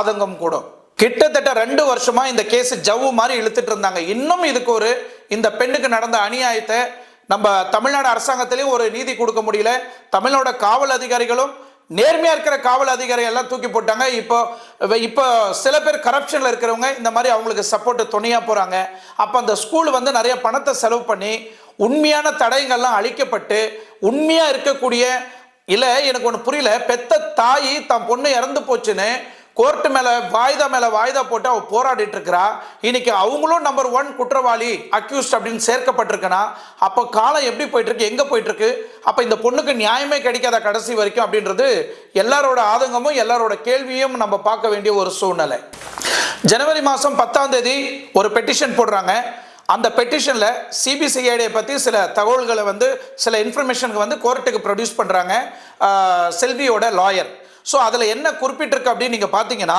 ஆதங்கம் கூடும் கிட்டத்தட்ட ரெண்டு வருஷமா இந்த கேஸ் ஜவ்வு மாதிரி இழுத்துட்டு இருந்தாங்க. இன்னும் இதுக்கு ஒரு இந்த பெண்ணுக்கு நடந்த அநியாயத்தை நம்ம தமிழ்நாடு அரசாங்கத்திலையும் ஒரு நீதி கொடுக்க முடியல. தமிழோட காவல் அதிகாரிகளும் நேர்மையா இருக்கிற காவல் அதிகாரி எல்லாம் தூக்கி போட்டாங்க. இப்போ இப்போ சில பேர் கரப்ஷன்ல இருக்கிறவங்க இந்த மாதிரி அவங்களுக்கு சப்போர்ட் துணையா போறாங்க. அப்ப அந்த ஸ்கூல் வந்து நிறைய பணத்தை செலவு பண்ணி உண்மையான தடயங்கள்லாம் அழிக்கப்பட்டு உண்மையா இருக்கக்கூடிய இல்ல எனக்கு ஒன்று புரியல பெத்த தாய் தன் பொண்ணு இறந்து போச்சுன்னு கோர்ட்டு மேலே வாய்தா மேலே வாய்தா போட்டு அவள் போராடிட்டு இருக்கிறா. இன்னைக்கு அவங்களும் நம்பர் ஒன் குற்றவாளி அக்யூஸ்ட் அப்படின்னு சேர்க்கப்பட்டிருக்கனா அப்போ காலம் எப்படி போயிட்டுருக்கு எங்கே போயிட்டுருக்கு? அப்போ இந்த பொண்ணுக்கு நியாயமே கிடைக்காத கடைசி வரைக்கும் அப்படின்றது எல்லாரோட ஆதங்கமும் எல்லாரோட கேள்வியும் நம்ம பார்க்க வேண்டிய ஒரு சூழ்நிலை. ஜனவரி மாதம் பத்தாம் தேதி ஒரு பெட்டிஷன் போடுறாங்க. அந்த பெட்டிஷனில் சிபிசிஐடியை பற்றி சில தகவல்களை வந்து சில இன்ஃபர்மேஷனுக்கு வந்து கோர்ட்டுக்கு ப்ரொடியூஸ் பண்ணுறாங்க செல்வியோட லாயர் ஸோ அதில் என்ன குறிப்பிட்டிருக்கு அப்படின்னு நீங்கள் பார்த்தீங்கன்னா